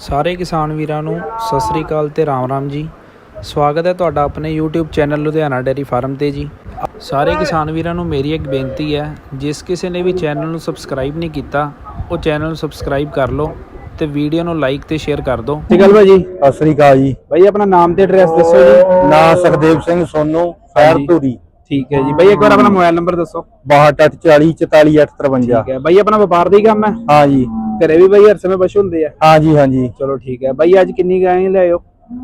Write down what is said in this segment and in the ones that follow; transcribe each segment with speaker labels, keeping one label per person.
Speaker 1: ਸਾਰੇ ਕਿਸਾਨ ਵੀਰਾਂ ਨੂੰ ਸਤਿ ਸ੍ਰੀ ਅਕਾਲ ਤੇ ਰਾਮ ਰਾਮ ਜੀ। ਸਵਾਗਤ ਹੈ ਤੁਹਾਡਾ ਆਪਣੇ YouTube channel Ludhiana dairy farm ਤੇ ਜੀ। ਸਾਰੇ ਕਿਸਾਨ ਵੀਰਾਂ ਨੂੰ ਮੇਰੀ ਇੱਕ ਬੇਨਤੀ ਹੈ ਜਿਸ ਕਿਸੇ ਨੇ ਵੀ ਚੈਨਲ ਨੂੰ ਸਬਸਕ੍ਰਾਈਬ ਨਹੀਂ ਕੀਤਾ ਉਹ ਚੈਨਲ ਨੂੰ ਸਬਸਕ੍ਰਾਈਬ ਕਰ ਲਓ ਤੇ ਵੀਡੀਓ ਨੂੰ ਲਾਈਕ ਤੇ ਸ਼ੇਅਰ ਕਰ ਦਿਓ।
Speaker 2: ਠੀਕ ਗੱਲ ਭਾਜੀ।
Speaker 3: ਸਤਿ ਸ੍ਰੀ ਅਕਾਲ ਜੀ।
Speaker 2: ਭਾਈ ਆਪਣਾ ਨਾਮ ਤੇ ਐਡਰੈਸ ਦੱਸੋ ਜੀ।
Speaker 3: ਨਾਂ ਸੁਖਦੇਵ ਸਿੰਘ ਸੋਨੂ ਖੈਰ। ਧੂਰੀ।
Speaker 2: ਠੀਕ ਹੈ ਜੀ। ਭਾਈ ਇੱਕ ਵਾਰ ਆਪਣਾ ਮੋਬਾਈਲ ਨੰਬਰ ਦੱਸੋ।
Speaker 3: 6240 44853
Speaker 2: ਠੀਕ ਹੈ। ਭਾਈ ਆਪਣਾ ਵਪਾਰ ਦਾ ਹੀ ਕੰਮ ਹੈ?
Speaker 3: ਹਾਂ ਜੀ।
Speaker 2: ਘਰੇ ਵੀ ਭਾਈ ਹਰ ਸਮੇਂ ਪਸ਼ੂ ਹੁੰਦੇ ਆ।
Speaker 3: ਹਾਂ ਜੀ ਹਾਂ ਜੀ
Speaker 2: ਚਲੋ ਠੀਕ ਹੈ। ਭਾਈ ਅੱਜ ਕਿੰਨੀ ਗਾਂ ਲਿਆਇਓ?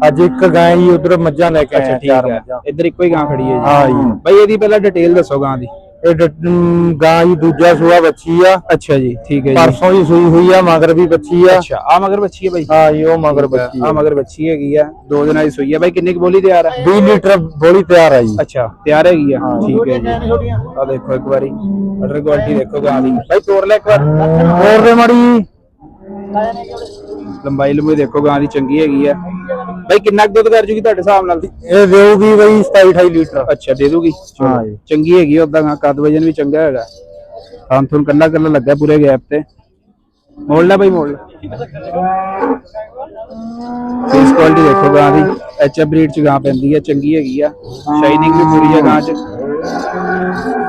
Speaker 3: ਅੱਜ ਇੱਕ ਗਾਂ ਜੀ ਉਧਰ ਮੱਝਾਂ ਲੈ ਕੇ ਆਇਆ
Speaker 2: ਠੀਕ
Speaker 3: ਚਾਰ
Speaker 2: ਹੈ।
Speaker 3: ਮੱਝਾਂ।
Speaker 2: ਇੱਧਰ ਇੱਕੋ ਹੀ ਗਾਂ ਖੜੀ ਹੈ ਜੀ।
Speaker 3: ਹਾਂ ਜੀ।
Speaker 2: ਭਾਈ ਇਹਦੀ ਪਹਿਲਾਂ ਡਿਟੇਲ ਦੱਸੋ ਗਾਂ ਦੀ।
Speaker 3: ਇਹ ਡ- ਗਾਂ ਜੀ ਦੂਜਾ ਸੂਆ ਬੱਚੀ ਆ।
Speaker 2: ਅੱਛਾ ਜੀ ਠੀਕ ਹੈ ਜੀ।
Speaker 3: ਪਰਸੋਂ ਹੀ ਸੂਈ ਹੋਈ ਆ ਮਗਰ ਵੀ ਬੱਚੀ ਆ।
Speaker 2: ਅੱਛਾ ਆ ਮਗਰ ਬੱਚੀ ਹੈ ਭਾਈ
Speaker 3: ਹਾਂ ਜੀ ਉਹ ਮਗਰ ਬੱਚੀ
Speaker 2: ਆ
Speaker 3: ਆ
Speaker 2: ਮਗਰ ਬੱਚੀ ਹੈਗੀ ਆ। ਦੋ ਦਿਨਾਂ ਦੀ ਸੂਈ ਹੈ ਭਾਈ ਕਿੰਨੀ ਕੁ ਬੋਲੀ ਤਿਆਰ ਹੈ
Speaker 3: 20 ਲੀਟਰ ਬੋਲੀ ਤਿਆਰ ਆ ਜੀ।
Speaker 2: ਅੱਛਾ ਤਿਆਰ ਹੈਗੀ ਆ। ਠੀਕ ਹੈ ਜੀ। ਆ ਦੇਖੋ ਇੱਕ ਵਾਰੀ। ਅਡਰ ਕੁਆਲਿਟੀ ਦੇਖੋ ਗਾਂ ਦੀ। ਭਾਈ ਤੋੜ ਲੈ ਇੱਕ ਵਾਰ।
Speaker 3: ਹੋਰ ਦੇ ਮੜੀ
Speaker 2: ਲੰਬਾਈ ਲੰਬਾਈ ਦੇਖੋ ਗਾਂ ਦੀ ਚੰਗੀ ਹੈਗੀ ਆ। ਭਾਈ ਕਿੰਨਾ ਕੁ ਦੁੱਧ ਕਰ ਜੂਗੀ ਤੁਹਾਡੇ ਹਿਸਾਬ ਨਾਲ?
Speaker 3: ਇਹ ਦੇਊਗੀ ਬਈ 27 28 ਲੀਟਰ।
Speaker 2: ਅੱਛਾ ਦੇ ਦੂਗੀ? ਚਲੋ,
Speaker 3: ਹਾਂ ਜੀ।
Speaker 2: ਚੰਗੀ ਹੈਗੀ ਉਦਾਂ ਕੱਦ ਵਜਨ ਵੀ ਚੰਗਾ ਹੈਗਾ। ਹਾਂ ਤੁਹਾਨੂੰ ਕੱਲਾ ਕੱਲਾ ਲੱਗਾ ਪੂਰੇ ਗੈਪ ਤੇ। ਮੋੜ ਲੈ ਭਾਈ ਮੋੜ ਲੈ ਫੇਸ ਕੁਆਲਿਟੀ ਦੇਖੋ ਗਾਂ ਦੀ। ਐਚ ਐਫ ਬਰੀਡ ਚ ਗਾਂ ਪੈਂਦੀ ਹੈ ਚੰਗੀ ਹੈਗੀ ਆ। ਸ਼ਾਈਨਿੰਗ ਵੀ ਪੂਰੀ ਹੈ ਗਾਂ ਚ।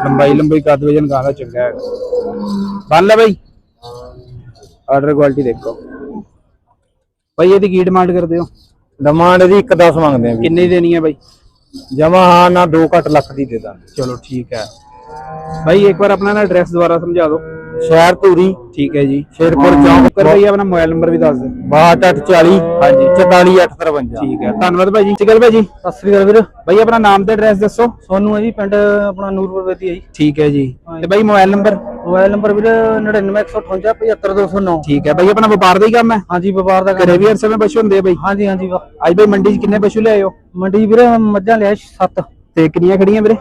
Speaker 2: ਲੰਬਾਈ ਲੰਬਾਈ ਕੱਦ ਵਜਨ ਗਾਂ ਦਾ ਚੰਗਾ ਹੈਗਾ। ਬੰਨ ਲੈ ਭਾਈ ਆਰਡਰ ਕੁਆਲਿਟੀ ਦੇਖੋ। ਭਾਈ ਇਹਦੀ ਕੀ ਡਿਮਾਂਡ ਕਰਦੇ ਹੋ?
Speaker 3: ਡਿਮਾਂਡ ਦੀ 1 10 ਮੰਗਦੇ ਆ ਵੀ।
Speaker 2: ਕਿੰਨੇ ਦੀ ਦੇਣੀ ਹੈ ਭਾਈ
Speaker 3: ਜਮਾ ਹਾਂ ਨਾ 2 ਘੱਟ ਲੱਖ ਦੀ ਦੇ ਦਾਂਗੇ।
Speaker 2: ਚਲੋ ਠੀਕ ਹੈ। ਭਾਈ ਇੱਕ ਵਾਰ ਆਪਣਾ ਨਾ ਐਡਰੈਸ ਦੁਬਾਰਾ ਸਮਝਾ ਦਿਓ।
Speaker 3: ਸ਼ਹਿਰ ਧੂਰੀ।
Speaker 2: ਠੀਕ ਹੈ ਜੀ।
Speaker 3: ਸ਼ੇਰਪੁਰ ਚੌਂਕ
Speaker 2: ਕਰ ਭਾਈ ਆਪਣਾ ਮੋਬਾਈਲ ਨੰਬਰ ਵੀ ਦੱਸ ਦਿਓ
Speaker 3: 6240
Speaker 2: ਹਾਂਜੀ।
Speaker 3: 44853
Speaker 2: ਠੀਕ ਹੈ। ਧੰਨਵਾਦ ਭਾਈ ਜੀ। ਚਿਕਲ ਭਾਈ ਜੀ।
Speaker 3: ਸਤਿ ਸ੍ਰੀ ਅਕਾਲ ਵੀਰ।
Speaker 2: ਭਾਈ ਆਪਣਾ ਨਾਮ ਤੇ ਐਡਰੈਸ ਦੱਸੋ।
Speaker 3: ਸੋਨੂੰ ਹੈ ਜੀ ਪਿੰਡ ਆਪਣਾ ਨੂਰਪੁਰ ਵੇਦੀ ਹੈ ਜੀ।
Speaker 2: ਠੀਕ ਹੈ ਜੀ। ਤੇ ਭਾਈ ਮੋਬਾਈਲ ਨੰਬਰ?
Speaker 3: ਮੋਬਾਈਲ ਨੰਬਰ ਵੀਰ 99158 75209
Speaker 2: ਠੀਕ ਹੈ ਭਾਈ ਆਪਣਾ ਵਪਾਰ ਦਾ ਹੀ ਕੰਮ ਹੈ?
Speaker 3: ਹਾਂਜੀ ਵਪਾਰ ਦਾ
Speaker 2: ਘਰੇ ਵੀ ਹਰ ਸਮੇਂ ਪਸ਼ੂ ਹੁੰਦੇ ਆ ਭਾਈ?
Speaker 3: ਹਾਂਜੀ ਹਾਂਜੀ ਵਾ-
Speaker 2: ਅੱਜ ਭਾਈ ਮੰਡੀ 'ਚ ਕਿੰਨੇ ਪਸ਼ੂ ਲਿਆਏ ਹੋ?
Speaker 3: ਮੰਡੀ ਵੀਰੇ ਮੱਝਾਂ ਲਿਆ 7
Speaker 2: ਤੇ ਕਿੰਨੀਆਂ ਖੜੀਆਂ ਵੀਰੇ?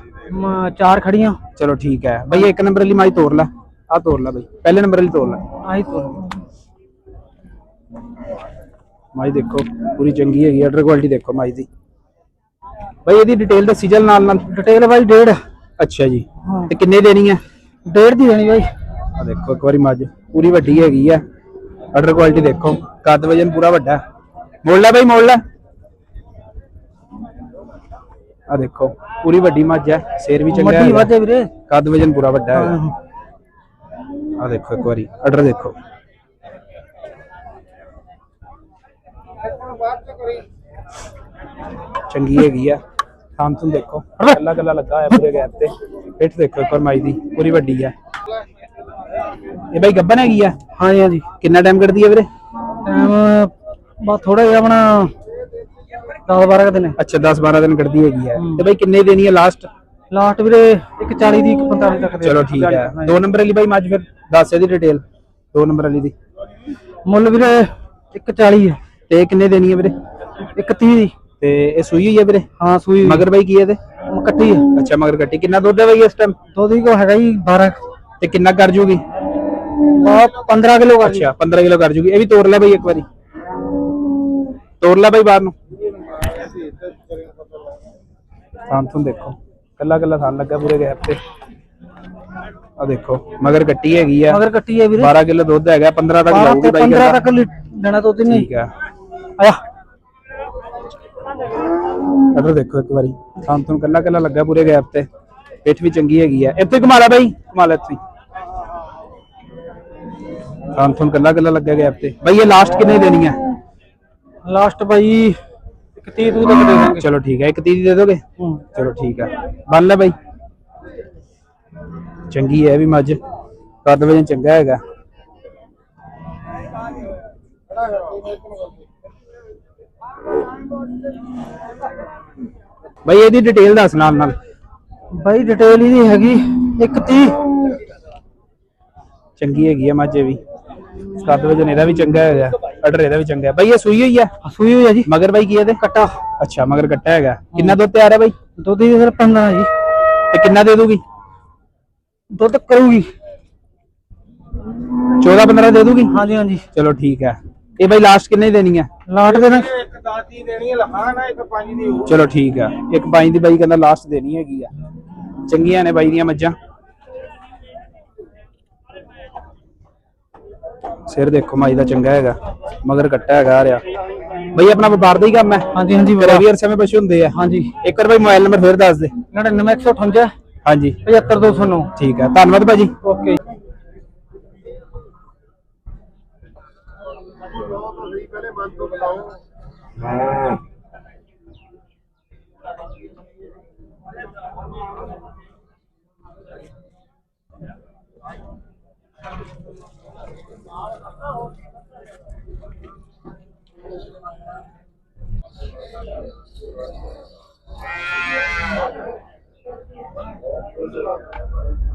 Speaker 3: ਚਾਰ ਖੜੀਆਂ
Speaker 2: ਚਲੋ ਠੀਕ ਹੈ। ਭਾਈ ਇੱਕ ਨੰਬਰ ਵਾਲੀ ਮਾਈ ਤੋੜ ਲੈ। ਆ ਤੋੜ ਲੈ ਭਾਈ ਪਹਿਲੇ ਨੰਬਰ ਵਾਲੀ ਤੋੜ ਲੈ।
Speaker 3: ਆਹੀ ਤੋਂ
Speaker 2: ਮਾਈ ਦੇਖੋ ਪੂਰੀ ਚੰਗੀ ਹੈਗੀ ਆਰਡਰ ਕੁਆਲਿਟੀ ਦੇਖੋ ਮਾਈ ਦੀ। ਭਾਈ ਇਹਦੀ ਡਿਟੇਲ ਦੱਸੀ ਚੱਲ ਨਾਲ ਨਾਲ।
Speaker 3: ਡਿਟੇਲ ਬਾਈ ਡੇਢ।
Speaker 2: ਅੱਛਾ ਜੀ। ਤੇ ਕਿੰਨੇ ਦੇਣੀ ਹੈ
Speaker 3: ਡੇਢ ਦੀ ਦੇਣੀ ਬਾਈ।
Speaker 2: ਆ ਦੇਖੋ ਇੱਕ ਵਾਰੀ ਮੱਝ ਪੂਰੀ ਵੱਡੀ ਹੈਗੀ ਆ। ਆਰਡਰ ਕੁਆਲਿਟੀ ਦੇਖੋ ਕੱਦ ਵਜਨ ਪੂਰਾ ਵੱਡਾ। ਮੋੜ ਲੈ ਭਾਈ ਮੋੜ ਲੈ। ਆ ਦੇਖੋ ਪੂਰੀ ਵੱਡੀ ਮੱਝ ਹੈ ਸ਼ੇਰ ਵੀ ਚੰਗਾ ਹੈ
Speaker 3: ਵਾਜੇ ਵੀਰੇ।
Speaker 2: ਕੱਦ ਵਜਨ ਪੂਰਾ ਵੱਡਾ ਹੈ। ਆ ਦੇਖੋ ਇੱਕ ਵਾਰੀ ਆਰਡਰ ਦੇਖੋ। ਚੰਗੀ ਹੈਗੀ ਆ। ਥਾਂ ਤੁਹਾਨੂੰ ਦੇਖੋ। ਕੱਲਾ ਕੱਲਾ ਲੱਗਾ ਹੋਇਆ ਪੂਰੇ ਗੈਪ ਤੇ। ਪਿੱਠ ਦੇਖੋ ਇੱਕ ਵਾਰ ਮਾਈ ਦੀ ਪੂਰੀ ਵੱਡੀ ਆ। ਇਹ ਬਾਈ ਗੱਬਨ ਹੈਗੀ ਆ?
Speaker 3: ਹਾਂਜੀ ਹਾਂਜੀ।
Speaker 2: ਕਿੰਨਾ ਟਾਈਮ ਕੱਢਦੀ ਹੈ ਵੀਰੇ?
Speaker 3: ਟਾਈਮ ਬਸ ਥੋੜਾ ਜਿਹਾ ਆਪਣਾ 10 12 ਦਿਨ।
Speaker 2: ਅੱਛਾ 10 12 ਦਿਨ ਕੱਢਦੀ ਹੈਗੀ ਆ। ਤੇ ਬਾਈ ਕਿੰਨੇ ਦੇਣੀ ਹੈ ਲਾਸਟ
Speaker 3: ਲਾਸਟ ਵੀਰੇ 140 ਦੀ 145 ਤੱਕ ਦੇ
Speaker 2: ਚਲੋ ਠੀਕ ਹੈ। ਦੋ ਨੰਬਰ ਵਾਲੀ ਬਾਈ ਮੱਝ ਫਿਰ ਦੱਸ ਇਹਦੀ ਡਿਟੇਲ ਦੋ ਨੰਬਰ ਵਾਲੀ ਦੀ।
Speaker 3: ਮੁੱਲ ਵੀਰੇ 140 ਹੈ
Speaker 2: ਤੇ ਕਿੰਨੇ ਦੇਣੀ ਹੈ ਵੀਰੇ?
Speaker 3: 130 ਦੀ।
Speaker 2: ਤੇ ਇਹ ਸੂਈ ਹੋਈ ਹੈ ਵੀਰੇ?
Speaker 3: ਹਾਂ ਸੂਈ
Speaker 2: ਮਗਰ ਬਾਈ ਕੀ ਹੈ ਇਹਦੇ?
Speaker 3: ਕੱਟੀ ਹੈ
Speaker 2: ਅੱਛਾ ਮਗਰ ਕੱਟੀ। ਕਿੰਨਾ ਦੁੱਧ ਹੈ ਬਾਈ ਇਸ ਟਾਈਮ
Speaker 3: ਦੁੱਧ ਦੀ ਕੋ ਹੈਗਾ ਜੀ 12
Speaker 2: ਤੇ ਕਿੰਨਾ ਕਰ ਜੂਗੀ?
Speaker 3: ਆ 15 ਕਿਲੋ ਕਰ
Speaker 2: ਅੱਛਾ 15 ਕਿਲੋ ਕਰ ਜੂਗੀ। ਇਹ ਵੀ ਤੋੜ ਲੈ ਬਾਈ ਇੱਕ ਵਾਰੀ। ਤੋੜ ਲੈ ਬਾਈ ਬਾਹਰ ਨੂੰ। ਤੁਹਾਨੂੰ ਦੇਖੋ। ਕੱਲਾ ਕੱਲਾ ਥਾਂ ਲੱਗਾ ਪੂਰੇ ਗੈਪ ਤੇ। ਆ ਦੇਖੋ ਮਗਰ ਕੱਟੀ ਹੈਗੀ ਆ।
Speaker 3: ਮਗਰ ਕੱਟੀ ਹੈ ਵੀਰੇ।
Speaker 2: 12 ਕਿਲੋ ਦੁੱਧ ਹੈਗਾ 15 ਤੱਕ
Speaker 3: 12
Speaker 2: ਲਾਊਗੀ
Speaker 3: ਤੇ
Speaker 2: ਬਾਈ
Speaker 3: 15
Speaker 2: ਕਹਿੰਦਾ।
Speaker 3: ਤੱਕ ਦੇਣਾ ਦੁੱਧ ਨਹੀਂ।
Speaker 2: ਠੀਕ ਆ।
Speaker 3: ਆਇਆ।
Speaker 2: ਅਦਰ ਦੇਖੋ ਇੱਕ ਵਾਰੀ ਥਾਂ ਤੁਹਾਨੂੰ ਕੱਲਾ ਕੱਲਾ ਲੱਗਾ ਪੂਰੇ ਗੈਪ ਤੇ। ਪਿੱਠ ਵੀ ਚੰਗੀ ਹੈਗੀ ਆ। ਇੱਥੇ ਘੁਮਾ ਲੈ ਬਾਈ ਘੁਮਾ ਲੈ ਇੱਥੇ। ਤੁਹਾਨੂੰ ਕੱਲਾ ਕੱਲਾ ਲੱਗਾ ਗੈਪ ਤੇ। ਬਾਈ ਇਹ ਲਾਸਟ ਕਿੰਨੇ ਦੇਣੀ ਆ?
Speaker 3: ਲਾਸਟ ਬਾਈ 31 ਤੂੰ ਤੱਕ ਦੇ ਦਾਂਗੇ।
Speaker 2: ਚਲੋ ਠੀਕ ਹੈ ਇੱਕ ਤੀਹ ਦੀ ਦੇ ਦੋਗੇ?
Speaker 3: ਹੂੰ।
Speaker 2: ਚਲੋ ਠੀਕ ਹੈ। ਬੰਨ ਲੈ ਬਾਈ। ਚੰਗੀ ਹੈ ਵੀ ਮੱਝ। ਕੱਦ ਵਜਨ ਚੰਗਾ ਹੈਗਾ। ਬਾਈ ਇਹਦੀ ਡਿਟੇਲ ਦੱਸ ਨਾਲ ਨਾਲ।
Speaker 3: ਬਾਈ ਡਿਟੇਲ ਇਹਦੀ ਹੈਗੀ। 130
Speaker 2: ਚੰਗੀ ਹੈਗੀ ਹੈ ਮੱਝ ਇਹ ਵੀ। ਕੱਦ ਵਜਨ ਇਹਦਾ ਵੀ ਚੰਗਾ ਹੈਗਾ। ਅਡਰ ਇਹਦਾ ਵੀ ਚੰਗਾ ਹੈ ਬਾਈ ਇਹ ਸੂਈ ਹੋਈ ਹੈ
Speaker 3: ਸੂਈ ਹੋਈ ਹੈ ਜੀ।
Speaker 2: ਮਗਰ ਬਾਈ ਕੀ ਇਹਦੇ?
Speaker 3: ਕੱਟਾ।
Speaker 2: ਅੱਛਾ ਮਗਰ ਕੱਟਾ ਹੈਗਾ। ਕਿੰਨਾ ਦੁੱਧ ਤਿਆਰ ਹੈ ਬਾਈ?
Speaker 3: ਦੁੱਧ ਦੀ ਫਿਰ 15 ਜੀ।
Speaker 2: ਤੇ ਕਿੰਨਾ ਦੇ ਦੂਗੀ?
Speaker 3: ਦੁੱਧ ਕਰੂਗੀ।
Speaker 2: 14 15 ਦੇ ਦੂਗੀ?
Speaker 3: ਹਾਂਜੀ ਹਾਂਜੀ।
Speaker 2: ਚਲੋ ਠੀਕ ਹੈ ਇਹ ਬਾਈ ਲਾਸਟ ਕਿੰਨੇ ਦੀ ਦੇਣੀ ਹੈ
Speaker 3: ਲਾਟ ਦੇ ਨਾ
Speaker 2: ਚਲੋ ਠੀਕ ਆ? ਇੱਕ ਬਾਈ ਦੀ ਬਾਈ ਕਹਿੰਦਾ ਲਾਸਟ ਦੇਣੀ। ਹੈਗੀ ਆ ਚੰਗੀਆਂ ਨੇ ਬਾਈ ਦੀਆਂ ਮੱਝਾਂ ਸਿਰ ਦੇਖੋ ਮਾਈ ਦਾ ਚੰਗਾ ਹੈਗਾ ਮਗਰ ਕੱਟਾ ਹੈਗਾ ਆ ਰਿਹਾ। ਬਈ ਆਪਣਾ ਵਪਾਰ ਦਾ ਹੀ ਕੰਮ ਹੈ।
Speaker 3: ਹਾਂਜੀ ਹਾਂਜੀ
Speaker 2: ਅਰਸੇ ਵਿੱਚ ਪਸ਼ੂ ਹੁੰਦੇ ਆ।
Speaker 3: ਹਾਂਜੀ।
Speaker 2: ਇੱਕ ਵਾਰ ਬਈ ਮੋਬਾਈਲ ਨੰਬਰ ਫਿਰ ਦੱਸ ਦੇ।
Speaker 3: 99158
Speaker 2: ਹਾਂਜੀ।
Speaker 3: 75209
Speaker 2: ਠੀਕ ਹੈ ਧੰਨਵਾਦ ਭਾਜੀ।
Speaker 3: Okay Thank you.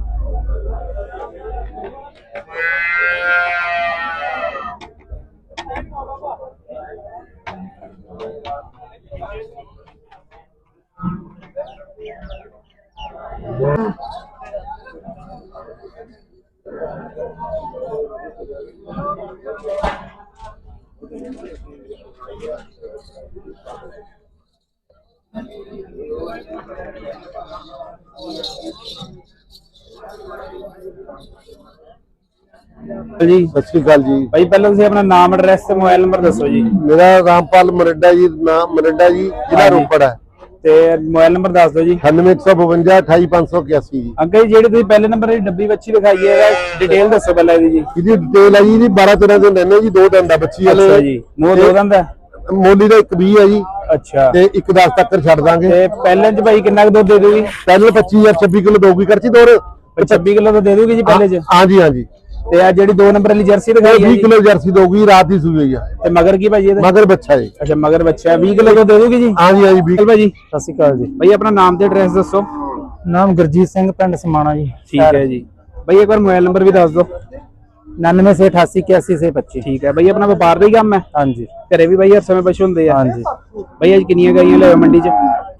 Speaker 2: ਜੀ।
Speaker 4: ਸਤਿ ਸ਼੍ਰੀ ਅਕਾਲ ਜੀ।
Speaker 2: ਭਾਈ ਪਹਿਲਾਂ ਤੁਸੀਂ ਆਪਣਾ ਨਾਮ ਐਡਰੈਸ ਤੇ ਮੋਬਾਈਲ ਨੰਬਰ ਦੱਸੋ ਜੀ।
Speaker 4: ਮੇਰਾ ਰਾਮਪਾਲ ਮਰੱਡਾ ਜੀ ਨਾਮ ਮਰੱਡਾ ਜੀ ਜ਼ਿਲ੍ਹਾ
Speaker 2: ਹਾਂਜੀ।
Speaker 4: ਰੋਪੜ ਹੈ।
Speaker 2: ਤੇ ਮੋਬਾਈਲ ਨੰਬਰ ਦੱਸ ਦਿਓ ਜੀ।
Speaker 4: 9152 28581 ਜੀ
Speaker 2: ਅੰਕਲ ਜੀ। ਜਿਹੜੀ ਤੁਸੀਂ ਪਹਿਲੇ ਨੰਬਰ ਦੀ ਡੱਬੀ ਬੱਚੀ ਦਿਖਾਈ ਹੈ ਡਿਟੇਲ ਦੱਸੋ ਪਹਿਲਾਂ ਇਹਦੀ ਜੀ।
Speaker 4: ਇਹਦੀ ਡਿਟੇਲ ਹੈ ਜੀ ਇਹਦੀ 12 13 ਦਿਨ ਰਹਿੰਦੇ ਜੀ ਦੋ ਦਿਨ ਦਾ ਬੱਚੀ
Speaker 2: ਅੱਛਾ
Speaker 4: ਹਲੇ
Speaker 2: ਜੀ। ਮੂੰਹ ਦੋ ਦੰਦ ਹੈ
Speaker 4: ਮੋਲੀ ਦਾ ਇੱਕ 20 ਹੈ ਜੀ।
Speaker 2: ਅੱਛਾ।
Speaker 4: ਤੇ ਇੱਕ 10 ਤੱਕ ਛੱਡ ਦਾਂਗੇ।
Speaker 2: ਤੇ ਪਹਿਲੇ ਚ ਭਾਈ ਕਿੰਨਾ ਕੁ ਦੁੱਧ ਦੇ ਦੂਗੀ?
Speaker 4: ਪਹਿਲੇ 25 ਜਾਂ 26 ਕਿਲੋ ਦੋਗੀ ਕਰਚੀ ਦੋਰ
Speaker 2: 26 ਕਿਲੋ ਤਾਂ ਦੇ ਦੂਗੀ ਜੀ ਪਹਿਲੇ ਚ?
Speaker 4: ਹਾਂਜੀ ਹਾਂਜੀ।
Speaker 2: ਤੇ ਆ ਜਿਹੜੀ ਦੋ ਨੰਬਰ ਵਾਲੀ ਜਰਸੀ
Speaker 4: ਇਹ
Speaker 2: ਦਿਖਾਈ ਹੈ
Speaker 4: 20
Speaker 2: ਜੀ।
Speaker 4: ਕਿਲੋ ਜਰਸੀ ਦੋਗੀ ਰਾਤ ਦੀ ਸੂਈ ਹੋਈ ਆ।
Speaker 2: ਤੇ ਮਗਰ ਕੀ ਭਾਜੀ ਇਹਦੇ?
Speaker 4: ਮਗਰ ਬੱਚਾ ਹੈ
Speaker 2: ਅੱਛਾ ਮਗਰ ਬੱਚਾ 20 ਕਿਲੋ ਤੋਂ ਦੇ ਦੂਗੀ ਜੀ?
Speaker 4: ਹਾਂਜੀ ਹਾਂਜੀ 20
Speaker 2: ਚਲ ਭਾਜੀ
Speaker 3: ਸਤਿ ਸ਼੍ਰੀ ਅਕਾਲ ਜੀ।
Speaker 2: ਭਾਈ ਆਪਣਾ ਨਾਮ ਤੇ ਐਡਰੈਸ ਦੱਸੋ।
Speaker 3: ਨਾਮ ਗੁਰਜੀਤ ਸਿੰਘ ਪਿੰਡ ਸਮਾਣਾ ਜੀ।
Speaker 2: ਠੀਕ ਹੈ ਜੀ। ਭਾਈ ਇੱਕ ਵਾਰ ਮੋਬਾਈਲ ਨੰਬਰ ਵੀ ਦੱਸ ਦਿਓ।
Speaker 3: 99 ਸੇ 88 81 ਸੇ 25
Speaker 2: ਠੀਕ ਹੈ। ਭਾਈ ਆਪਣਾ ਵਪਾਰ ਦਾ ਹੀ ਕੰਮ ਹੈ?
Speaker 3: ਹਾਂਜੀ।
Speaker 2: ਘਰੇ ਵੀ ਭਾਈ ਹਰ ਸਮੇਂ ਪਸ਼ੂ ਹੁੰਦੇ ਆ।
Speaker 3: ਹਾਂਜੀ।
Speaker 2: ਭਾਈ ਅੱਜ ਕਿੰਨੀਆਂ ਗਾਈਆਂ ਲਿਆਓ ਮੰਡੀ 'ਚ?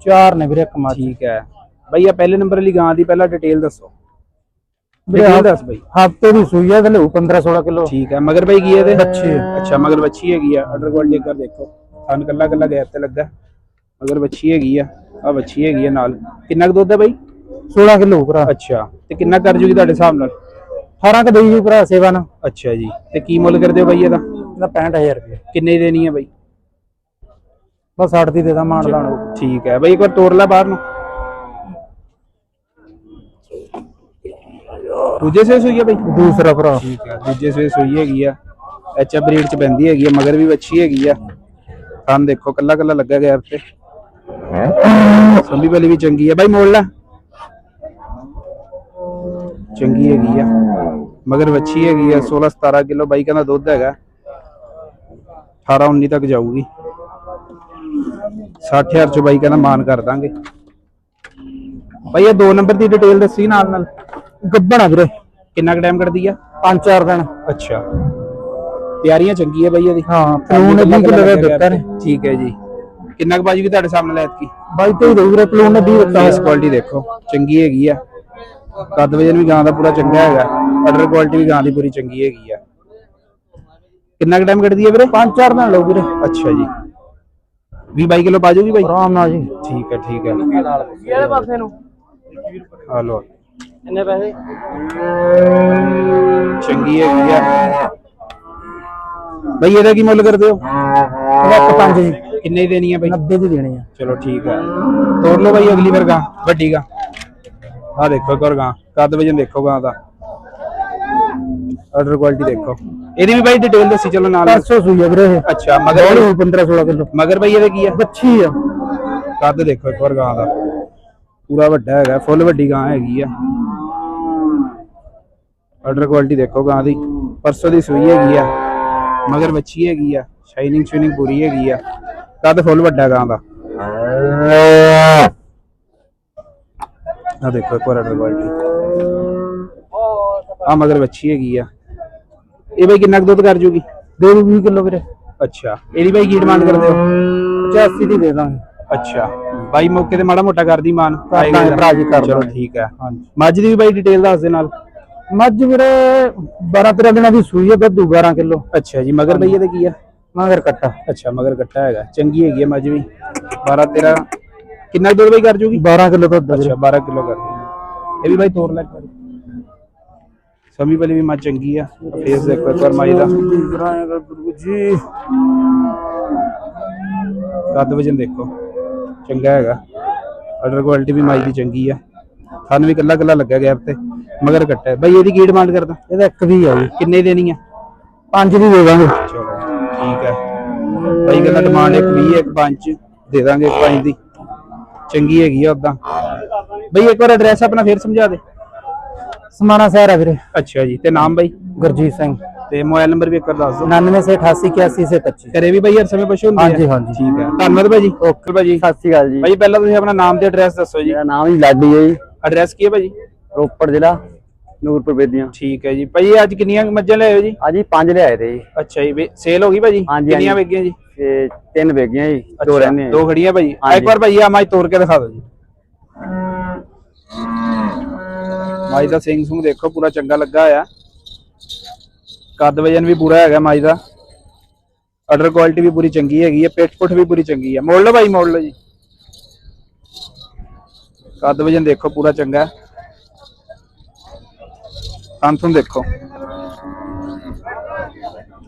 Speaker 3: ਚਾਰ ਨੇ ਵੀਰੇ ਕਮਾ
Speaker 2: ਠੀਕ ਹੈ। ਭਾਈ ਆ ਪਹਿਲੇ ਨੰਬਰ ਵਾਲੀ ਗਾਂ ਦੀ ਪਹਿਲਾਂ ਡਿਟੇਲ ਦੱਸੋ। ਡਿਟੇਲ ਦੱਸ
Speaker 3: ਹਫ਼ਤੇ ਦੀ ਸੂਈ ਹੈ ਤੇ ਲਊ 15 16 ਕਿਲੋ।
Speaker 2: ਠੀਕ ਹੈ ਮਗਰ ਭਾਈ ਕੀ ਇਹਦੇ?
Speaker 3: ਬੱਚੀ ਹੈ।
Speaker 2: ਅੱਛਾ ਮਗਰ ਬੱਚੀ ਹੈਗੀ ਆ। ਆਰਡਰ ਕੁਆਲਿਟੀ ਕਰ ਦੇਖੋ। ਥਣ ਕੱਲਾ ਕੱਲਾ ਗੈਪ ਤੇ ਲੱਗਾ। ਮਗਰ ਬੱਚੀ ਹੈਗੀ ਆ। ਆ ਬੱਚੀ ਹੈਗੀ ਆ ਨਾਲ। ਕਿੰਨਾ ਕੁ ਦੁੱਧ ਹੈ ਭਾਈ
Speaker 3: 16 ਕਿਲੋ ਭਰਾ।
Speaker 2: ਅੱਛਾ ਤੇ ਕਿੰਨਾ ਕਰ ਜੂਗੀ ਤੁਹਾਡੇ ਹਿਸਾਬ ਨਾਲ?
Speaker 3: 18 ਕ ਦੇਈ ਜੀ ਭਰਾ ਸੇਵਾ ਨਾ
Speaker 2: ਅੱਛਾ ਜੀ। ਤੇ ਕੀ ਮੁੱਲ ਕਰਦੇ ਹੋ ਭਾਈ ਇਹਦਾ?
Speaker 3: ਇਹਦਾ 65000 ਰੁਪਏ
Speaker 2: ਕਿੰਨੇ ਦੇਣੀ ਹੈ ਭਾਈ
Speaker 3: ਬਸ 60 ਦੀ ਦੇ ਦਾ ਮਾਨ ਲਾਣ।
Speaker 2: ਠੀਕ ਹੈ ਭਾਈ ਇੱਕ ਵਾਰ ਤੋੜ ਲੈ ਬਾਹਰ ਨੂੰ। ਦੂਜੇ ਸੇ ਸੂਈ ਹੈ ਭਾਈ
Speaker 3: ਦੂਸਰਾ ਭਰਾ।
Speaker 2: ਠੀਕ ਦੂਜੇ ਸੇ ਸੂਈ ਹੈਗੀ ਆ। ਐਚ ਬਰੀਡ ਚ ਪੈਂਦੀ ਹੈਗੀ ਆ ਮਗਰ ਵੀ ਵੱਛੀ ਹੈਗੀ ਆ। ਕੰਨ ਦੇਖੋ ਕੱਲਾ ਕੱਲਾ ਲੱਗਾ ਗਿਆ ਤੇ ਸੰਭੀ ਵਾਲੀ ਵੀ ਚੰਗੀ ਆ। ਬਾਈ ਮੋੜ ਲੈ। ਚੰਗੀ ਹੈਗੀ ਆ। ਮਗਰ ਵੱਛੀ ਹੈਗੀ ਆ 16 17 ਕਿਲੋ ਬਾਈ ਕਹਿੰਦਾ ਦੁੱਧ ਹੈਗਾ। 18 19 ਤੱਕ ਜਾਊਗੀ। 60000 ਚ ਬਾਈ ਕਹਿੰਦਾ ਮਾਨ ਕਰ ਦਾਂਗੇ। ਬਾਈ ਇਹ ਦੋ ਨੰਬਰ ਦੀ ਡਿਟੇਲ ਦੱਸੀ ਨਾਲ ਨਾਲ।
Speaker 3: ਗੱਬਣਾ ਵੀਰੇ।
Speaker 2: ਕਿੰਨਾ ਕੁ ਟਾਈਮ ਕੱਢਦੀ ਆ?
Speaker 3: ਪੰਜ ਚਾਰ ਦਿਨ।
Speaker 2: ਅੱਛਾ। ਤਿਆਰੀਆਂ ਚੰਗੀ ਹੈ ਬਈ ਇਹਦੀ?
Speaker 3: ਹਾਂ ਪਲੂਨ ਨੇ 20 ਕਿਲੋ ਦਾ ਦਿੱਤਾ ਨੇ
Speaker 2: ਠੀਕ ਹੈ ਜੀ। ਕਿੰਨਾ ਕੁ ਬਾਜੀ ਵੀ ਤੁਹਾਡੇ ਸਾਹਮਣੇ ਲੈ ਐਤਕੀ?
Speaker 3: ਬਾਈ ਤੇ ਦੇ ਵੀਰੇ ਪਲੂਨ ਨੇ 20 ਦਿੱਤਾ
Speaker 2: ਫੇਸ ਕੁਆਲਿਟੀ ਦੇਖੋ। ਚੰਗੀ ਹੈਗੀ ਆ। ਕੱਦ ਵਜਨ ਵੀ ਗਾਂ ਦਾ ਪੂਰਾ ਚੰਗਾ ਹੈਗਾ। ਆਰਡਰ ਕੁਆਲਿਟੀ ਵੀ ਗਾਂ ਦੀ ਪੂਰੀ ਚੰਗੀ ਹੈਗੀ ਆ। ਕਿੰਨਾ ਕੁ ਟਾਈਮ ਕੱਢਦੀ ਹੈ ਵੀਰੇ?
Speaker 3: ਪੰਜ ਚਾਰ ਦਿਨ ਲਓ ਵੀਰੇ।
Speaker 2: ਅੱਛਾ ਜੀ। 20 22 ਕਿਲੋ ਬਾਜੂਗੀ ਬਾਈ?
Speaker 3: ਆਰਾਮ ਨਾਲ ਜੀ।
Speaker 2: ਠੀਕ ਹੈ ਠੀਕ ਹੈ।
Speaker 3: ਇਹਦੇ ਪਾਸੇ ਨੂੰ?
Speaker 2: ਆ
Speaker 3: ਕਿੰਨੇ ਪੈਸੇ?
Speaker 2: ਚੰਗੀ ਹੈਗੀ ਆ। ਬਈ ਇਹਦਾ ਕੀ ਮੁੱਲ ਕਰਦੇ ਹੋ?
Speaker 3: ਇਹਦਾ ਇੱਕ ਪੰਜ ਜੀ।
Speaker 2: ਕਿੰਨੇ ਦੇਣੀ ਹੈ ਬਈ?
Speaker 3: 90 ਦੀ ਦੇਣੀ ਆ।
Speaker 2: ਚਲੋ ਠੀਕ ਹੈ ਤੋੜ ਲਓ ਬਾਈ ਅਗਲੀ ਵਾਰ ਗਾਂ ਵੱਡੀ ਗਾਂ। ਆ ਦੇਖੋ ਇੱਕ ਵਾਰ ਗਾਂ ਕੱਦ ਵਜਨ ਦੇਖੋ ਗਾਂ ਦਾ। ਆਰਡਰ ਕੁਆਲਿਟੀ ਦੇਖੋ। ਇਹਦੀ ਵੀ ਬਾਈ ਡਿਟੇਲ ਦੱਸੀ ਚਲੋ ਨਾਲ।
Speaker 3: ਪਰਸੋਂ ਸੂਈ ਆ ਵੀਰੇ ਇਹ।
Speaker 2: ਅੱਛਾ ਮਗਰ
Speaker 3: ਬੋਲ 15 16 ਕਿਲੋ।
Speaker 2: ਮਗਰ ਬਾਈ ਇਹਦੇ ਕੀ ਆ?
Speaker 3: ਬੱਚੀ ਆ।
Speaker 2: ਕੱਦ ਦੇਖੋ ਇੱਕ ਵਾਰ ਗਾਂ ਦਾ। ਪੂਰਾ ਵੱਡਾ ਹੈਗਾ ਫੁੱਲ ਵੱਡੀ ਗਾਂ ਹੈਗੀ ਆ। ਆਰਡਰ ਕੁਆਲਿਟੀ ਦੇਖੋ ਗਾਂ ਦੀ। ਪਰਸੋਂ ਦੀ ਸੂਈ ਹੈਗੀ ਆ ਮਗਰ ਬੱਚੀ ਹੈਗੀ ਆ ਸ਼ਾਈਨਿੰਗ ਸ਼ੂਨਿੰਗ ਪੂਰੀ ਹੈਗੀ ਆ। ਕੱਦ ਫੁੱਲ ਵੱਡਾ ਗਾਂ ਦਾ। ਆ ਦੇਖੋ ਇੱਕ ਵਾਰ ਆਰਡਰ ਕੁਆਲਿਟੀ ਆ ਮਗਰ ਬੱਚੀ ਹੈਗੀ ਆ। ਇਹ ਬਈ ਕਿੰਨਾ ਕੁ ਦੁੱਧ ਕਰ ਜੂਗੀ?
Speaker 3: ਦੇ ਦੂ 20 ਕਿਲੋ ਵੀਰੇ।
Speaker 2: ਅੱਛਾ ਇਹਦੀ ਬਈ ਕੀ ਡਿਮਾਂਡ ਕਰਦੇ ਹੋ?
Speaker 3: 85 ਦੀ ਦੇ ਦਾਂਗੇ।
Speaker 2: ਅੱਛਾ ਬਾਈ ਮੌਕੇ ਤੇ ਮਾੜਾ ਮੋਟਾ ਕਰਦੀ ਮਾਨ।
Speaker 3: ਭਰਾ ਜੀ, ਕਰ
Speaker 2: ਚਲੋ। ਠੀਕ ਹੈ।
Speaker 3: ਹਾਂਜੀ।
Speaker 2: ਮੱਝ ਦੀ ਵੀ ਬਾਈ ਡਿਟੇਲ ਦੱਸ ਦੇ ਨਾਲ।
Speaker 3: ਮੱਝ ਵੀਰੇ 12 13 ਦਿਨਾਂ ਦੀ ਸੂਈ ਹੈ ਗੱਦੂ 12 ਕਿਲੋ।
Speaker 2: ਅੱਛਾ ਜੀ ਮਗਰ ਬਈ ਇਹਦੇ ਕੀ ਆ?
Speaker 3: ਮਗਰ ਕੱਟਾ।
Speaker 2: ਅੱਛਾ ਮਗਰ ਕੱਟਾ ਹੈਗਾ। ਚੰਗੀ ਹੈਗੀ ਮੱਝ ਵੀ। 12 13 ਕਿੰਨਾ ਦੁੱਧ ਬਾਈ ਕਰ ਜੂਗੀ?
Speaker 3: 12 ਕਿਲੋ ਦੁੱਧ
Speaker 2: ਅੱਛਾ 12 ਕਿਲੋ ਕਰ। ਇਹ ਵੀ ਬਾਈ ਤੋੜ ਲੈ ਇੱਕ ਵਾਰੀ। ਸਮੀ ਵਾਲੀ ਵੀ ਮੱਝ ਚੰਗੀ ਆ। ਫੇਸ ਦੇਖੋ ਇੱਕ ਵਾਰ ਮਾਈ ਦਾ। ਜੀ ਕੱਦ ਵਜਨ ਦੇਖੋ। ਚੰਗਾ ਹੈਗਾ। ਆਰਡਰ ਕੁਆਲਿਟੀ ਵੀ ਮਾਈ ਦੀ ਚੰਗੀ ਆ। ਥਣ ਵੀ ਕੱਲਾ ਕੱਲਾ ਲੱਗਾ ਗਿਆ ਤੇ ਮਗਰ ਕੱਟਾ ਹੈ। ਬਾਈ ਇਹਦੀ ਕੀ ਡਿਮਾਂਡ ਕਰਦਾ?
Speaker 3: ਇਹਦਾ ਇੱਕ ਵੀ ਆ ਜੀ।
Speaker 2: ਕਿੰਨੇ ਦੇਣੀ ਆ?
Speaker 3: ਪੰਜ ਦੀ ਦੇ ਦਾਂਗੇ।
Speaker 2: ਚਲੋ ਠੀਕ ਹੈ ਬਾਈ ਕਹਿੰਦਾ ਡਿਮਾਂਡ ਇੱਕ 20 ਇੱਕ 5 ਦੇ ਦਾਂਗੇ ਇੱਕ 5 ਦੀ। ਚੰਗੀ ਹੈਗੀ ਆ ਉਦਾਂ ਬਈ ਇੱਕ ਵਾਰ ਐਡਰੈਸ ਆਪਣਾ ਫੇਰ ਸਮਝਾ ਦੇ।
Speaker 3: ਸਮਾਣਾ ਸ਼ਹਿਰ ਆ ਵੀਰੇ।
Speaker 2: ਅੱਛਾ ਜੀ ਤੇ ਨਾਮ ਬਾਈ?
Speaker 3: ਗੁਰਜੀਤ ਸਿੰਘ।
Speaker 2: ਤੇ ਮੋਬਾਈਲ ਨੰਬਰ ਵੀ ਇੱਕ ਵਾਰ ਦੱਸ ਦਿਓ।
Speaker 3: 99 ਸੇ 88 81 ਸੇ 25
Speaker 2: ਘਰੇ ਵੀ ਬਾਈ ਹਰ ਸਮੇਂ ਪਸ਼ੂ ਹੁੰਦੇ ਆ।
Speaker 3: ਹਾਂਜੀ, ਹਾਂਜੀ।
Speaker 2: ਠੀਕ ਹੈ ਧੰਨਵਾਦ ਭਾਜੀ। ਓਕੇ। ਭਾਜੀ।
Speaker 3: ਸਤਿ ਸ਼੍ਰੀ ਅਕਾਲ ਜੀ।
Speaker 2: ਭਾਈ ਪਹਿਲਾਂ ਤੁਸੀਂ ਆਪਣਾ ਨਾਮ ਤੇ ਐਡਰੈਸ ਦੱਸੋ ਜੀ।
Speaker 3: ਮੇਰਾ ਨਾਮ ਹੀ ਲਾਡੀ ਹੈ ਜੀ।
Speaker 2: ਐਡਰੈਸ ਕੀ ਹੈ ਭਾਜੀ?
Speaker 3: ਰੋਪੜ ਜ਼ਿਲ੍ਹਾ ਨੂਰਪੁਰ ਬੇਦੀਆਂ।
Speaker 2: ਠੀਕ ਹੈ ਜੀ। ਭਾਈ ਅੱਜ ਕਿੰਨੀਆਂ ਮੱਝਾਂ ਲਿਆਏ ਹੋ ਜੀ?
Speaker 3: ਅੱਜ ਹੀ ਪੰਜ ਲਿਆਏ ਤੇ ਜੀ।
Speaker 2: ਅੱਛਾ ਜੀ ਸੇਲ ਹੋ ਗਈ ਭਾਜੀ?
Speaker 3: ਹਾਂਜੀ,
Speaker 2: ਕਿੰਨੀਆਂ
Speaker 3: ਹਾਂਜੀ।
Speaker 2: ਵੇਗੀਆਂ ਜੀ?
Speaker 3: ਤੇ ਤਿੰਨ ਵੇਗੀਆਂ ਜੀ ਦੋ
Speaker 2: ਅੱਛਾ,
Speaker 3: ਰਹਿੰਦੇ
Speaker 2: ਦੋ ਖੜੀਆਂ ਭਾਜੀ।
Speaker 3: ਹਾਂਜੀ।
Speaker 2: ਇੱਕ ਵਾਰ ਭਾਈ ਆ ਮਾਈ ਤੋੜ ਕੇ ਦਿਖਾ ਦਿਓ ਜੀ। ਮਾਈ ਦਾ ਸਿੰਘ ਸੁੰਗ ਦੇਖੋ ਪੂਰਾ ਚੰਗਾ ਲੱਗਾ ਆ ਕੱਦ ਵਜਨ ਵੀ ਪੂਰਾ ਹੈਗਾ ਮਾਈ ਦਾ। ਆਰਡਰ ਕੁਆਲਿਟੀ ਵੀ ਪੂਰੀ ਚੰਗੀ ਹੈਗੀ ਹੈ ਪਿੱਠ ਪੁੱਠ ਵੀ ਪੂਰੀ ਚੰਗੀ ਹੈ। ਮੋੜ ਲਓ ਭਾਈ ਮੋੜ ਲਓ ਜੀ। ਕੱਦ ਵਜਨ ਦੇਖੋ ਪੂਰਾ ਚੰਗਾ ਥਾਂਥੁਨ ਦੇਖੋ।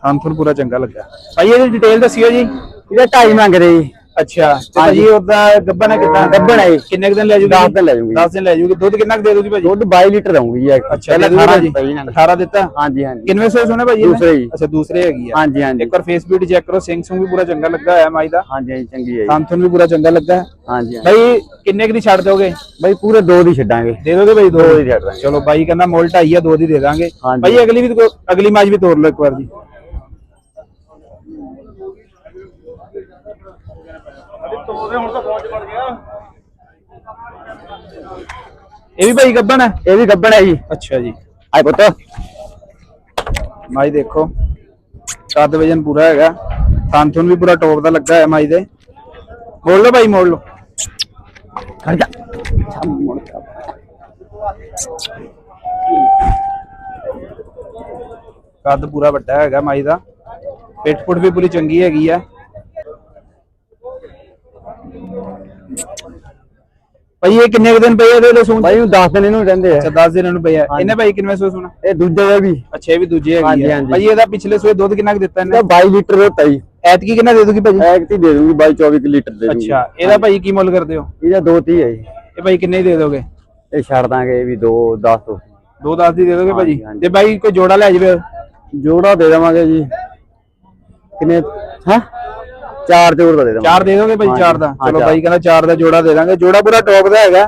Speaker 2: ਥਾਂਥੁਨ ਪੂਰਾ ਚੰਗਾ ਲੱਗਾ ਭਾਈ, ਇਹਦੀ ਡਿਟੇਲ ਦੱਸਿਓ ਜੀ।
Speaker 3: ਇਹਦਾ ਢਾਈ ਮੰਗ ਰਹੇ ਜੀ।
Speaker 2: ਅੱਛਾ ਭਾਜੀ ਉਹਦਾ ਗੱਬਨ ਹੈ ਕਿੱਦਾਂ?
Speaker 3: ਗੱਭਣ ਹੈ।
Speaker 2: ਕਿੰਨੇ ਦਿਨ ਲੈ ਜੂਗੀ
Speaker 3: 10 ਦਿਨ ਲੈ ਜਾਊਗੀ
Speaker 2: 10 ਦਿਨ ਲੈ ਜੂਗੀ। ਦੁੱਧ ਕਿੰਨਾ ਦੇ ਦੂਗੀ ਭਾਜੀ?
Speaker 3: ਦੁੱਧ 22 ਲੀਟਰ ਦਊਂਗੀ ਜੀ
Speaker 2: ਅੱਛਾ ਦੇ ਦੂਗੀ ਭਾਜੀ 18 ਦਿੱਤਾ?
Speaker 3: ਹਾਂਜੀ ਹਾਂਜੀ।
Speaker 2: ਕਿੰਨਵੇਂ ਸੋਏ ਸੁਣੇ ਭਾਜੀ?
Speaker 3: ਦੂਸਰੇ ਜੀ।
Speaker 2: ਅੱਛਾ ਦੂਸਰੇ ਹੈਗੀ ਆ।
Speaker 3: ਹਾਂਜੀ ਹਾਂਜੀ।
Speaker 2: ਇੱਕ ਵਾਰ ਫੇਸ ਬਿਊਟੀ ਚੈੱਕ ਕਰੋ ਸਿੰਘ ਸੁੰਗ ਵੀ ਪੂਰਾ ਚੰਗਾ ਲੱਗਾ ਹੋਇਆ ਮਾਈ ਦਾ।
Speaker 3: ਹਾਂਜੀ ਹਾਂਜੀ ਚੰਗੀ ਹੈ ਜੀ।
Speaker 2: ਥਾਂਥਨ ਵੀ ਪੂਰਾ ਚੰਗਾ ਲੱਗਾ। ਹੈ
Speaker 3: ਹਾਂਜੀ।
Speaker 2: ਭਾਈ ਕਿੰਨੇ ਦੀ ਛੱਡ ਦੋਗੇ?
Speaker 3: ਬਾਈ ਪੂਰੇ ਦੋ ਦੀ ਛੱਡਾਂਗੇ।
Speaker 2: ਦੇ ਦੋਗੇ ਭਾਈ ਦੋ?
Speaker 3: ਦੋ ਦੀ ਛੱਡ ਦਾਂਗੇ।
Speaker 2: ਚਲੋ ਬਾਈ ਕਹਿੰਦਾ ਮੁੱਲ ਢਾਈ ਆ ਦੋ ਦੀ ਦੇ ਦਾਂਗੇ। ਭਾਈ ਅਗਲੀ ਵੀ ਅਗਲੀ ਮੈਚ ਵੀ ਤੋੜ ਲਓ ਇੱਕ ਵਾਰ ਜੀ। ਇਹ ਵੀ ਭਾਈ ਗੱਬਨ ਹੈ
Speaker 3: ਇਹ ਵੀ ਗੱਬੜ ਹੈ ਜੀ।
Speaker 2: ਅੱਛਾ ਜੀ।
Speaker 3: ਆਏ ਪੁੱਤ।
Speaker 2: ਮਾਈ ਦੇਖੋ ਕੱਦ ਵਜਨ ਪੂਰਾ ਹੈਗਾ। ਥਾਨ ਥੁਨ ਵੀ ਪੂਰਾ ਟੌਪ ਦਾ ਲੱਗਾ ਹੈ ਮਾਈ ਦੇ। ਮੋੜ ਲਓ ਭਾਈ ਮੋੜ ਲਓ।
Speaker 3: ਖੜ ਜਾ।
Speaker 2: ਕੱਦ ਪੂਰਾ ਵੱਡਾ ਹੈਗਾ ਮਾਈ ਦਾ। ਪਿੱਠ ਪੁੱਠ ਵੀ ਪੂਰੀ ਚੰਗੀ ਹੈਗੀ ਆ। ਭਾਈ ਇਹ ਕਿੰਨੇ ਕੁ ਦਿਨ ਪਏ ਇਹਦੇ ਲਈ ਸੂਣ
Speaker 3: ਬਾਈ ਨੂੰ 10 ਦਿਨ ਇਹਨੂੰ ਰਹਿੰਦੇ ਆ।
Speaker 2: ਅੱਛਾ 10 ਦਿਨਾਂ ਨੂੰ ਪਏ ਆ। ਇਹਨੇ ਭਾਈ ਕਿੰਨੇ ਸੂਏ ਸੁਣਾ?
Speaker 3: ਇਹ ਦੂਜੇ ਦਾ ਵੀ।
Speaker 2: ਅੱਛਾ ਇਹ ਵੀ ਦੂਜੇ ਹੈਗੀ
Speaker 3: ਹਾਂਜੀ,
Speaker 2: ਆ।
Speaker 3: ਹਾਂਜੀ।
Speaker 2: ਭਾਈ ਇਹਦਾ ਪਿਛਲੇ ਸੂਏ ਦੁੱਧ ਕਿੰਨਾ ਕੁ ਦਿੱਤਾ ਇਹਨੇ?
Speaker 3: ਇਹਦਾ 22 ਲੀਟਰ ਹੈ ਜੀ।
Speaker 2: ਐਤਕੀ ਕਿੰਨਾ ਦੇ ਦੂਗੀ ਭਾਜੀ
Speaker 3: ਐਕਟੀ ਦੇ ਦੂੰਗੀ 22 24 ਲੀਟਰ ਦੇ ਦੂੰਗੀ
Speaker 2: ਅੱਛਾ ਇਹਦਾ ਭਾਈ ਕੀ ਮੁੱਲ ਕਰਦੇ ਹੋ?
Speaker 3: ਇਹਦਾ ਦੋ ਤੀ ਹੈ ਜੀ।
Speaker 2: ਇਹ ਭਾਈ ਕਿੰਨੇ ਦੀ ਦੇ ਦੋਗੇ?
Speaker 3: ਇਹ ਛੱਡ ਦਾਂਗੇ ਇਹ ਵੀ ਦੋ 10 ਤੋਂ।
Speaker 2: ਦੋ 10 ਦੀ ਦੇ ਦੋਗੇ ਭਾਜੀ
Speaker 3: ਹਾਂਜੀ।
Speaker 2: ਤੇ ਭਾਈ ਕੋਈ ਜੋੜਾ ਲੈ ਜਾਵੇ?
Speaker 3: ਜੋੜਾ ਦੇ ਦੇਵਾਂਗੇ ਜੀ। ਕਿੰਨੇ? ਹਾਂ? ਚਾਰ ਜੋੜ ਦਾ ਦੇ ਦੇਵਾਂਗੇ।
Speaker 2: ਚਾਰ ਦੇ ਦੋਗੇ ਭਾਈ ਚਾਰ ਦਾ।
Speaker 3: ਹਾਂ,
Speaker 2: ਚਲੋ। ਭਾਈ ਕਹਿੰਦਾ ਚਾਰ ਦਾ ਜੋੜਾ ਦੇ ਦਾਂਗੇ। ਜੋੜਾ ਪੂਰਾ ਟੌਪ ਦਾ ਹੈਗਾ।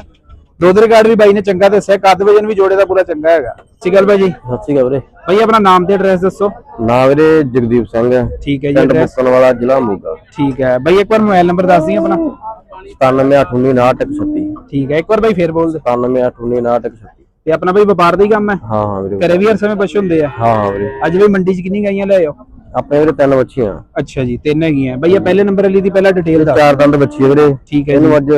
Speaker 2: ਦੁੱਧ ਰਿਕਾਰਡ ਵੀ ਬਾਈ ਨੇ ਚੰਗਾ ਦੱਸਿਆ। ਕੱਦ ਵਜਨ ਵੀ ਜੋੜੇ ਦਾ ਪੂਰਾ ਚੰਗਾ ਹੈਗਾ। ਠੀਕ ਗੱਲ ਭਾਈ ਜੀ।
Speaker 3: ਸਤਿ ਸ਼੍ਰੀ ਅਕਾਲ ਵੀਰੇ।
Speaker 2: ਭਾਈ ਆਪਣਾ ਨਾਮ ਤੇ ਐਡਰੈਸ ਦੱਸੋ।
Speaker 3: ਨਾ ਵੀਰੇ ਜਗਦੀਪ ਸਿੰਘ
Speaker 2: ਠੀਕ ਹੈ ਜੀ
Speaker 3: ਪਿੰਡ
Speaker 2: ਐਡਰੈਸ
Speaker 3: ਵਾਲਾ ਜ਼ਿਲ੍ਹਾ ਮੋਗਾ।
Speaker 2: ਠੀਕ ਹੈ। ਭਾਈ ਇੱਕ ਵਾਰ ਮੋਬਾਈਲ ਨੰਬਰ ਦੱਸ ਦਿਓ ਆਪਣਾ।
Speaker 3: 97899136
Speaker 2: ਠੀਕ ਹੈ। ਇੱਕ ਵਾਰ ਭਾਈ ਫੇਰ ਬੋਲ ਦੇ
Speaker 3: 97899136
Speaker 2: ਤੇ ਆਪਣਾ ਭਾਈ ਵਪਾਰ ਦਾ ਹੀ ਕੰਮ ਹੈ।
Speaker 3: ਹਾਂ ਹਾਂ ਵੀਰੇ।
Speaker 2: ਘਰੇ ਵੀ ਹਰ ਸਮੇਂ ਪਸ਼ੂ ਹੁੰਦੇ ਆ।
Speaker 3: ਹਾਂ ਹਾਂ ਵੀਰੇ।
Speaker 2: ਅੱਜ ਵੀ ਮੰਡੀ 'ਚ ਕਿੰਨੀ ਗਾਈਆਂ ਲੈ ਆਓ?
Speaker 3: ਆਪਣੇ ਵੀਰੇ ਤਿੰਨ ਬੱਚੀਆਂ।
Speaker 2: ਅੱਛਾ ਜੀ ਤਿੰਨ ਹੈਗੀਆਂ। ਭਾਈ ਇਹ ਪਹਿਲੇ ਨੰਬਰ ਵਾਲੀ ਦੀ ਪਹਿਲਾਂ ਡਿਟੇਲ ਦੱਸ।
Speaker 3: ਚਾਰ ਦੰਦ ਬੱਚੀ ਹੈ ਵੀਰੇ।
Speaker 2: ਠੀਕ ਹੈ ਜੀ।
Speaker 3: ਇਹਨੂੰ ਅੱਜ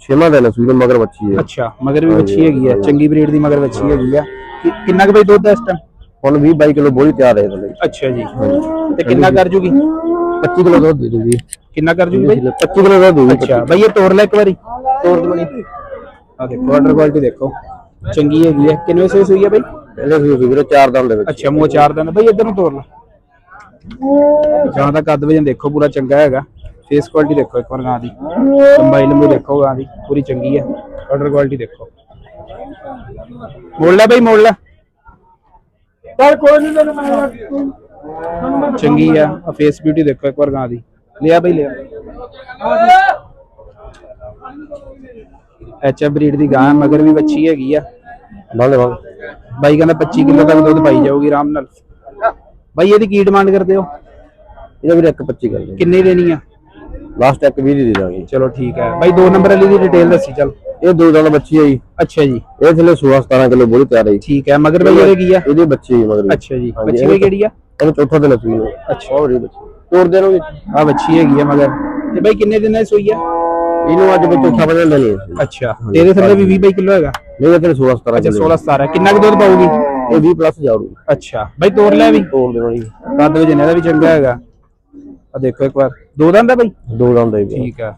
Speaker 3: ਛੇਵਾਂ ਦਿਨ ਸੂਈ ਮਗਰ ਬੱਚੀ ਹੈ।
Speaker 2: ਅੱਛਾ ਮਗਰ ਵੀ ਵੱਛੀ ਹੈਗੀ ਹੈ। ਚੰਗੀ ਬਰੀਡ ਦੀ ਮਗਰ ਵੱਛੀ ਹੈਗੀ ਆ। ਕਿੰਨਾ ਕੁ ਭਾਈ ਦੁੱਧ ਹੈ ਇਸ ਟਾਈਮ
Speaker 3: ਹੁਣ 20 22 ਕਿਲੋ ਬੋਲੀ ਤਿਆਰ ਹੈ ਇਹਦੇ ਲਈ।
Speaker 2: ਅੱਛਾ ਜੀ। ਤੇ ਕਿੰਨਾ ਕਰ ਜੂਗੀ?
Speaker 3: 25 ਕਿਲੋ ਦੁੱਧ ਦੇ ਦੂਗੀ।
Speaker 2: ਕਿੰਨਾ ਕਰ ਜੂਗੀ ਭਾਈ
Speaker 3: 25 ਕਿਲੋ ਦੁੱਧ ਦੇਊਗੀ
Speaker 2: ਅੱਛਾ ਭਾਈ ਇਹ ਤੋੜ ਲੈ ਇੱਕ ਵਾਰੀ। ਤੋੜ ਲਓ ਜੀ ਆ ਦੇਖੋ ਆਰਡਰ ਕੁਆਲਿਟੀ ਦੇਖੋ। ਚੰਗੀ ਹੈਗੀ ਹੈ। ਕਿੰਨੇ ਸੇ ਸੂਈ ਹੈ ਭਾਈ
Speaker 3: ਇਹਦੇ ਸੂਈ ਵੀਰੇ ਚਾਰ ਦੰਦ ਦੇ ਵਿੱਚ
Speaker 2: ਅੱਛਾ ਮੂੰਹ ਚਾਰ ਦਿਨ ਭਾਈ ਇੱਧਰ ਨੂੰ ਤੋੜ ਲੈ। ਜਾਂ ਦਾ ਕੱਦ ਵਜਨ ਦੇਖੋ ਪੂਰਾ ਚੰਗਾ ਹੈਗਾ। ਫੇਸ ਕੁਆਲਿਟੀ ਦੇਖੋ ਇੱਕ ਵਾਰ ਗਾਂ ਦੀ। ਲੰਬਾਈ ਲੰਬੀ ਦੇਖੋ ਗਾਂ ਦੀ ਪੂਰੀ ਚੰਗੀ ਹੈ। ਆਰਡਰ ਕੁਆਲਿਟੀ ਦੇਖੋ। ਮੋੜ ਲੈ ਭਾਈ ਮੋੜ ਲੈ।
Speaker 3: ਚੱਲ ਕੋਈ ਨਹੀਂ ਤੈਨੂੰ ਮੈਂ
Speaker 2: ਚੰਗੀ ਆ। ਆ ਫੇਸ ਬਿਊਟੀ ਦੇਖੋ ਇੱਕ ਵਾਰ ਗਾਂ ਦੀ। ਲਿਆ ਭਾਈ ਲਿਆ। ਐਚ ਬਰੀਡ ਦੀ ਗਾਂ ਹੈ, ਮਗਰ ਵੀ ਬੱਚੀ ਹੈਗੀ ਆ।
Speaker 3: ਬੰਦ ਬੰਦ
Speaker 2: ਬਾਈ ਕਹਿੰਦਾ 25 ਕਿਲੋ ਤੱਕ ਦੁੱਧ ਪਾਈ ਜਾਊਗੀ ਆਰਾਮ ਨਾਲ। ਬਾਈ ਇਹਦੀ ਕੀ ਡਿਮਾਂਡ ਕਰਦੇ ਹੋ?
Speaker 3: ਇਹਦਾ ਵੀਰੇ ਇੱਕ 25 ਕਰ ਦੇ
Speaker 2: ਕਿੰਨੀ ਦੇਣੀ ਆ?
Speaker 3: ਲਾਸਟ ਇੱਕ 20 ਦੀ ਦਾਂਗੇ।
Speaker 2: ਚਲੋ ਠੀਕ ਹੈ। ਬਾਈ ਦੋ ਨੰਬਰ ਵਾਲੀ ਦੀ ਡਿਟੇਲ ਦੱਸੀ ਚੱਲ।
Speaker 3: ਇਹ ਦੋ ਦੰਦ ਬੱਚੀ ਹੈ ਜੀ।
Speaker 2: ਅੱਛਾ ਜੀ।
Speaker 3: ਇਹ ਥੱਲੇ 16 17 ਕਿਲੋ ਬੋਲੀ ਤਿਆਰ ਹੈ ਜੀ।
Speaker 2: ਠੀਕ ਹੈ ਮਗਰ ਬਾਈ ਇਹਦੇ ਕੀ ਆ?
Speaker 3: ਇਹਦੀ ਬੱਚੀ ਹੈ ਮਗਰ
Speaker 2: ਅੱਛਾ ਜੀ।
Speaker 3: ਹਾਂਜੀ,
Speaker 2: ਬੱਚੀ ਬਾਈ ਕਿਹੜੀ ਆ?
Speaker 3: ਇਹਨੂੰ ਚੌਥਾ ਦਿਨ ਸੂਈ ਨੂੰ ਅੱਛਾ। ਹੋਰ ਇਹ ਬੱਚੀ। ਤੋੜ ਦੇ ਨੂੰ
Speaker 2: ਆ ਬੱਚੀ ਹੈਗੀ ਆ ਮਗਰ। ਤੇ ਬਾਈ ਕਿੰਨੇ ਦਿਨਾਂ ਦੀ ਸੂਈ ਆ?
Speaker 3: ਇਹਨੂੰ ਅੱਜ ਵਿੱਚ ਚੌਥਾ ਵਜੇ ਲੈਣੀ ਹੈ
Speaker 2: ਅੱਛਾ। ਤੇ ਇਹਦੇ ਥੱਲੇ ਵੀ 20 ਬਾਈ ਕਿਲੋ ਹੈਗਾ?
Speaker 3: ਨਹੀਂ ਇਹ ਤੇ 16 17
Speaker 2: ਅੱਛਾ
Speaker 3: ਕਿਲੋ।
Speaker 2: 16 17 ਕਿੰਨਾ ਕੁ ਦੁੱਧ ਪਾਊਗੀ?
Speaker 3: ਇਹ 20 ਪਲੱਸ ਜਾਊਗੀ
Speaker 2: ਅੱਛਾ। ਬਾਈ ਤੋੜ ਲੈ ਵੀ।
Speaker 3: ਤੋੜ ਦੇਣਾ ਜੀ।
Speaker 2: ਕੱਦ ਵਜਨ ਇਹਦਾ ਵੀ ਚੰਗਾ ਹੈਗਾ। ਆ ਦੇਖੋ ਇੱਕ ਵਾਰ। ਦੋ ਦੰਦ ਆ ਬਾਈ?
Speaker 3: ਦੋ ਦੰਦ ਹੈ
Speaker 2: ਠੀਕ ਆ।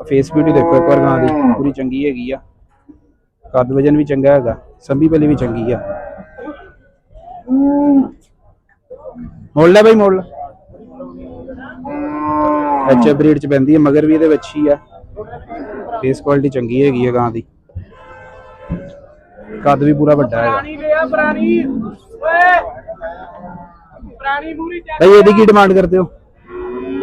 Speaker 2: ਫੇਸ ਬਿਊਟੀ ਦੇਖੋ ਇੱਕ ਵਾਰ ਗਾਂ ਦੀ। ਪੂਰੀ ਚੰਗੀ ਹੈਗੀ ਆ। ਕੱਦ ਵਜਨ ਵੀ ਚੰਗਾ ਹੈਗਾ। ਸੰਭੀ ਪਲੀ ਵੀ ਚੰਗੀ ਆ। ਮੋੜ ਲੈ ਬਾਈ ਮੋੜ ਲੈ ਐਚ ਬਰੀਡ ਚ ਪੈਂਦੀ ਹੈ ਮਗਰ ਵੀ ਇਹਦੇ ਵਿੱਚ ਹੀ ਆ। ਫੇਸ ਕੁਆਲਿਟੀ ਚੰਗੀ ਹੈਗੀ ਹੈ ਗਾਂ ਦੀ। ਕੱਦ ਵੀ ਪੂਰਾ ਵੱਡਾ ਹੈਗਾ। ਭਾਈ ਇਹਦੀ ਕੀ ਡਿਮਾਂਡ ਕਰਦੇ ਹੋ?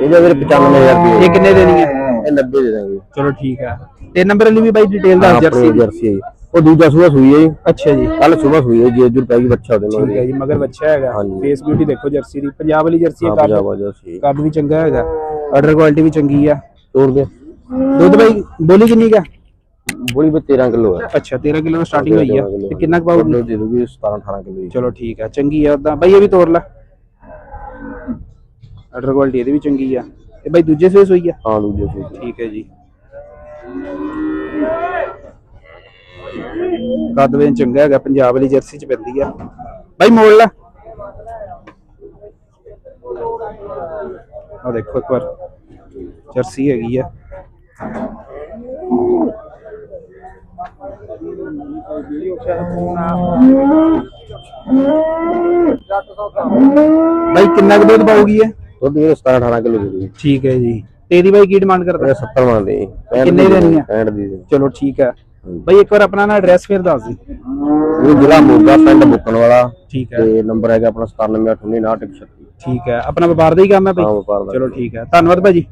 Speaker 5: ਇਹਦੇ ਵੀਰੇ 95000 ਰੁਪਏ।
Speaker 2: ਇਹ ਕਿੰਨੇ ਦੇਣੀ ਹੈ?
Speaker 5: ਇਹ 90 ਦੇ ਦਾਂਗੇ।
Speaker 2: ਚਲੋ ਠੀਕ ਹੈ ਤੇ ਨੰਬਰ ਵਾਲੀ ਵੀ ਬਾਈ ਡਿਟੇਲ ਦੱਸ ਜਰਸੀ।
Speaker 5: ਜਰਸੀ ਹੈ ਜੀ। ਉਹ ਦੂਜਾ ਸੂਆ ਸੂਈ ਹੈ ਜੀ।
Speaker 2: ਅੱਛਾ ਜੀ।
Speaker 5: ਕੱਲ ਸਵੇਰ ਸੂਈ ਹੈ ਜੀ ਜੁਰ ਪੈ ਗਈ ਬੱਚਾ ਉਹਦੇ ਨਾਲ
Speaker 2: ਠੀਕ ਹੈ ਜੀ ਮਗਰ ਬੱਚਾ ਹੈਗਾ। ਫੇਸ ਬਿਊਟੀ ਦੇਖੋ ਜਰਸੀ ਦੀ। ਪੰਜਾਬ ਵਾਲੀ ਜਰਸੀ ਹੈ ਕੱਦ। ਕੱਦ ਵੀ ਚੰਗਾ ਹੈਗਾ। ਆਰਡਰ ਕੁਆਲਿਟੀ ਵੀ ਚੰਗੀ ਆ।
Speaker 5: ਤੋੜ ਦੇ
Speaker 2: ਦੁੱਧ ਬਾਈ ਬੋਲੀ ਕਿੰਨੀ ਕਾ
Speaker 5: ਬੋਲੀ ਵੀ 13 ਕਿਲੋ ਹੈ।
Speaker 2: ਅੱਛਾ 13 ਕਿਲੋ ਸਟਾਰਟਿੰਗ ਹੋਈ ਆ। ਤੇ ਕਿੰਨਾ ਕੁ ਪਾਉਗੀ
Speaker 5: ਦੇ ਦੂਗੀ 17 18 ਕਿਲੋ ਜੀ
Speaker 2: ਚਲੋ ਠੀਕ ਆ ਚੰਗੀ ਆ ਉਦਾਂ ਬਾਈ ਇਹ ਵੀ ਤੋੜ ਲੈ। ਆਰਡਰ ਕੁਆਲਿਟੀ ਇਹਦੀ ਵੀ ਚੰਗੀ ਆ। ਇਹ ਬਾਈ ਦੂਜੇ ਸਵੇਸ ਹੋਈ ਆ?
Speaker 5: ਹਾਂ ਦੂਜੇ ਸੂਈ।
Speaker 2: ਠੀਕ ਹੈ ਜੀ। ਕੱਦ ਚੰਗਾ ਹੈਗਾ ਪੰਜਾਬ ਵਾਲੀ ਜਰਸੀ ਚ ਪੈਂਦੀ ਆ। ਬਾਈ ਮੋੜ ਲੈ। ਆ ਦੇਖੋ ਇੱਕ ਵਾਰ। ਜਰਸੀ ਹੈਗੀ ਆ। ਬਾਈ ਕਿੰਨਾ ਕੁ ਦੁੱਧ ਪਾਉਗੀ ਇਹ?
Speaker 5: ਦੁੱਧ ਵੀਰੇ 17 18 ਕਿਲੋ ਦੇ
Speaker 2: ਠੀਕ ਹੈ ਜੀ। ਤੇਰੀ ਬਾਈ ਕੀ ਡਿਮਾਂਡ ਕਰਦਾ?
Speaker 5: ਇਹ 70 ਮੰਗਦੇ ਜੀ
Speaker 2: ਕਿੰਨੇ ਦੇਣੀ ਆ?
Speaker 5: 65 ਦੀ
Speaker 2: ਚਲੋ ਠੀਕ ਹੈ। ਬਾਈ ਇੱਕ ਵਾਰ ਆਪਣਾ ਨਾ ਐਡਰੈਸ ਫਿਰ ਦੱਸ ਦੇ।
Speaker 5: ਇਹ ਜ਼ਿਲ੍ਹਾ ਮੋਗਾ ਪਿੰਡ ਬੁੱਕਣ ਵਾਲਾ
Speaker 2: ਠੀਕ ਹੈ।
Speaker 5: ਤੇ ਨੰਬਰ ਹੈਗਾ ਆਪਣਾ 9789
Speaker 2: ਠੀਕ ਹੈ। ਆਪਣਾ ਵਪਾਰ ਦਾ ਹੀ ਕੰਮ ਹੈ
Speaker 5: ਹਾਂ
Speaker 2: ਬਾਈ
Speaker 5: ਵਪਾਰ ਦਾ
Speaker 2: ਚਲੋ ਠੀਕ ਹੈ। ਧੰਨਵਾਦ ਭਾਜੀ।